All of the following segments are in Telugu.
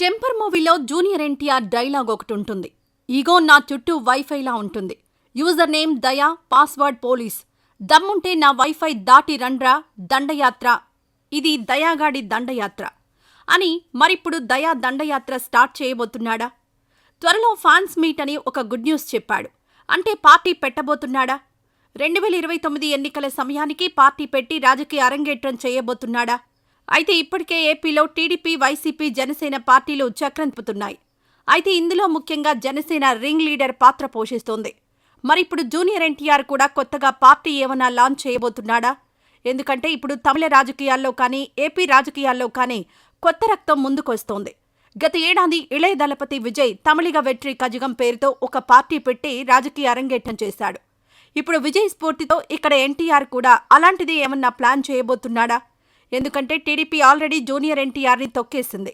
టెంపర్ మూవీలో జూనియర్ ఎన్టీఆర్ డైలాగ్ ఒకటి ఉంటుంది. ఈగో నా చుట్టూ వైఫైలా ఉంటుంది. User name Daya password police. దమ్ముంటే నా వైఫై దాటి రండ్రా దండయాత్ర. ఇది దయాగాడి దండయాత్ర. అని మరిప్పుడు దయా దండయాత్ర స్టార్ట్ చేయబోతున్నాడా? త్వరలో ఫ్యాన్స్ మీట్ అని ఒక గుడ్ న్యూస్ చెప్పాడు. అంటే పార్టీ పెట్టబోతున్నాడా? రెండు వేల ఇరవై తొమ్మిది ఎన్నికల సమయానికి పార్టీ పెట్టి రాజకీయ అరంగేట్రం చేయబోతున్నాడా? అయితే ఇప్పటికే ఏపీలో టీడీపీ వైసీపీ జనసేన పార్టీలు చక్రంపుతున్నాయి అయితే ఇందులో ముఖ్యంగా జనసేన రింగ్ లీడర్ పాత్ర పోషిస్తోంది. మరి ఇప్పుడు జూనియర్ ఎన్టీఆర్ కూడా కొత్తగా పార్టీ ఏమైనా లాంచ్ చేయబోతున్నాడా? ఎందుకంటే ఇప్పుడు తమిళ రాజకీయాల్లో కానీ ఏపీ రాజకీయాల్లో కానీ కొత్త రక్తం ముందుకొస్తోంది. గత ఏడాది ఇళయ దళపతి విజయ్ తమిళిగ వెట్రి కజగం పేరుతో ఒక పార్టీ పెట్టి రాజకీయ అరంగేట్రం చేశాడు. ఇప్పుడు విజయ్ స్ఫూర్తితో ఇక్కడ ఎన్టీఆర్ కూడా అలాంటిది ఏమన్నా ప్లాన్ చేయబోతున్నాడా? ఎందుకంటే టీడీపీ ఆల్రెడీ జూనియర్ ఎన్టీఆర్ని తొక్కేసింది.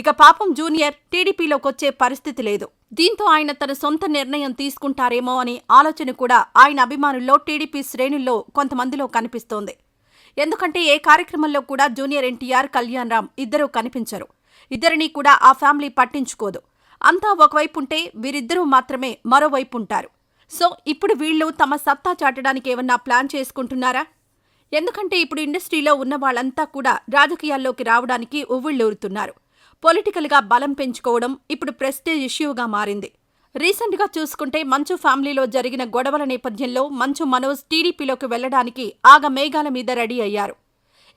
ఇక పాపం జూనియర్ టీడీపీలోకి వచ్చే పరిస్థితి లేదు. దీంతో ఆయన తన సొంత నిర్ణయం తీసుకుంటారేమో అని ఆలోచన కూడా ఆయన అభిమానుల్లో టీడీపీ శ్రేణుల్లో కొంతమందిలో కనిపిస్తోంది. ఎందుకంటే ఏ కార్యక్రమంలో కూడా జూనియర్ ఎన్టీఆర్ కళ్యాణ్ రామ్ ఇద్దరూ కనిపించరు. ఇద్దరినీ కూడా ఆ ఫ్యామిలీ పట్టించుకోదు. అంతా ఒకవైపు ఉంటే వీరిద్దరూ మాత్రమే మరోవైపు ఉంటారు సో ఇప్పుడు వీళ్ళు తమ సత్తా చాటడానికి ఏమన్నా ప్లాన్ చేసుకుంటున్నారా? ఎందుకంటే ఇప్పుడు ఇండస్ట్రీలో ఉన్న వాళ్ళంతా కూడా రాజకీయాల్లోకి రావడానికి ఉవ్విళ్ళూరుతున్నారు. పొలిటికల్గా బలం పెంచుకోవడం ఇప్పుడు ప్రెస్టేజ్ ఇష్యూగా మారింది. రీసెంట్గా చూసుకుంటే మంచు ఫ్యామిలీలో జరిగిన గొడవల నేపథ్యంలో మంచు మనోజ్ టీడీపీలోకి వెళ్ళడానికి ఆగ మేఘాల మీద రెడీ అయ్యారు.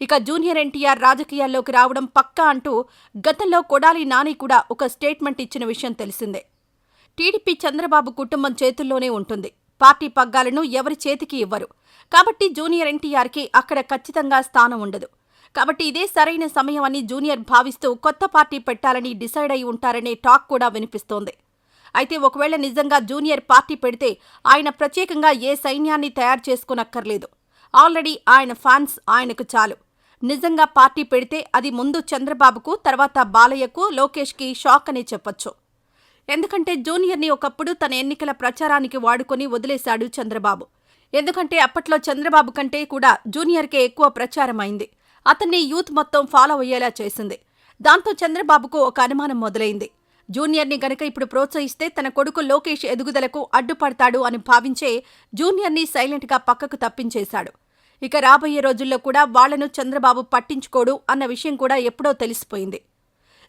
ఇక జూనియర్ ఎన్టీఆర్ రాజకీయాల్లోకి రావడం పక్కా అంటూ గతంలో కొడాలి నాని కూడా ఒక స్టేట్మెంట్ ఇచ్చిన విషయం తెలిసిందే. టీడీపీ చంద్రబాబు కుటుంబం చేతుల్లోనే ఉంటుంది. పార్టీ పగ్గాలను ఎవరి చేతికి ఇవ్వరు. కాబట్టి జూనియర్ ఎన్టీఆర్కి అక్కడ ఖచ్చితంగా స్థానం ఉండదు. కాబట్టి ఇదే సరైన సమయం అని జూనియర్ భావిస్తూ కొత్త పార్టీ పెట్టాలని డిసైడ్ అయి ఉంటారనే టాక్ కూడా వినిపిస్తోంది. అయితే ఒకవేళ నిజంగా జూనియర్ పార్టీ పెడితే ఆయన ప్రత్యేకంగా ఏ సైన్యాన్ని తయారు చేసుకోనక్కర్లేదు. ఆల్రెడీ ఆయన ఫ్యాన్స్ ఆయనకు చాలు. నిజంగా పార్టీ పెడితే అది ముందు చంద్రబాబుకు తర్వాత బాలయ్యకు లోకేష్కి షాక్ అనే చెప్పొచ్చు. ఎందుకంటే జూనియర్ని ఒకప్పుడు తన ఎన్నికల ప్రచారానికి వాడుకొని వదిలేశాడు చంద్రబాబు. ఎందుకంటే అప్పట్లో చంద్రబాబు కంటే కూడా జూనియర్కే ఎక్కువ ప్రచారం అయింది అతన్ని యూత్ మొత్తం ఫాలో అయ్యేలా చేసింది. దాంతో చంద్రబాబుకు ఒక అనుమానం మొదలైంది. జూనియర్ని గనక ఇప్పుడు ప్రోత్సహిస్తే తన కొడుకు లోకేష్ ఎదుగుదలకు అడ్డుపడతాడు అని భావించే జూనియర్ని సైలెంట్గా పక్కకు తప్పించేశాడు. ఇక రాబోయే రోజుల్లో కూడా వాళ్ళను చంద్రబాబు పట్టించుకోడు అన్న విషయం కూడా ఎప్పుడో తెలిసిపోయింది.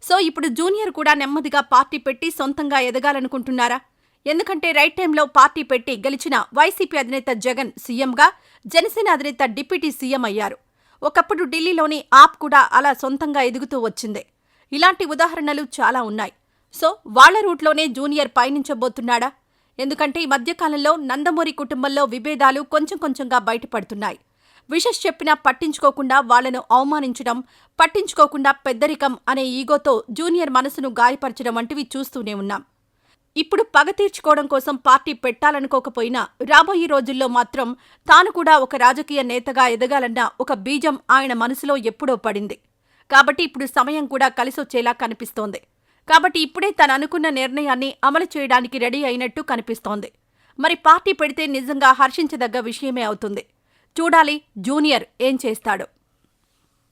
సో ఇప్పుడు జూనియర్ కూడా నెమ్మదిగా పార్టీ పెట్టి సొంతంగా ఎదగాలనుకుంటున్నారా? ఎందుకంటే రైట్ టైంలో పార్టీ పెట్టి గెలిచిన వైసీపీ అధినేత జగన్ సీఎంగా జనసేన అధినేత డిప్యూటీ సీఎం అయ్యారు. ఒకప్పుడు ఢిల్లీలోని ఆప్ కూడా అలా సొంతంగా ఎదుగుతూ వచ్చింది. ఇలాంటి ఉదాహరణలు చాలా ఉన్నాయి. సో వాళ్ళ రూట్లోనే జూనియర్ పయనించబోతున్నాడా? ఎందుకంటే ఈ మధ్యకాలంలో నందమూరి కుటుంబంలో విభేదాలు కొంచెం కొంచెంగా బయటపడుతున్నాయి. విషస్ చెప్పినా పట్టించుకోకుండా వాళ్ళను అవమానించడం పట్టించుకోకుండా పెద్దరికం అనే ఈగోతో జూనియర్ మనసును గాయపరచడం వంటివి చూస్తూనే ఉన్నాం. ఇప్పుడు పగ తీర్చుకోవడం కోసం పార్టీ పెట్టాలనుకోకపోయినా రాబోయే రోజుల్లో మాత్రం తాను కూడా ఒక రాజకీయ నేతగా ఎదగాలన్న ఒక బీజం ఆయన మనసులో ఎప్పుడో పడింది. కాబట్టి ఇప్పుడు సమయం కూడా కలిసొచ్చేలా కనిపిస్తోంది. కాబట్టి ఇప్పుడే తను అనుకున్న నిర్ణయాన్ని అమలు చేయడానికి రెడీ అయినట్టు కనిపిస్తోంది. మరి పార్టీ పెడితే నిజంగా హర్షించదగ్గ విషయమే అవుతుంది. చూడాలి జూనియర్ ఏం చేస్తాడో.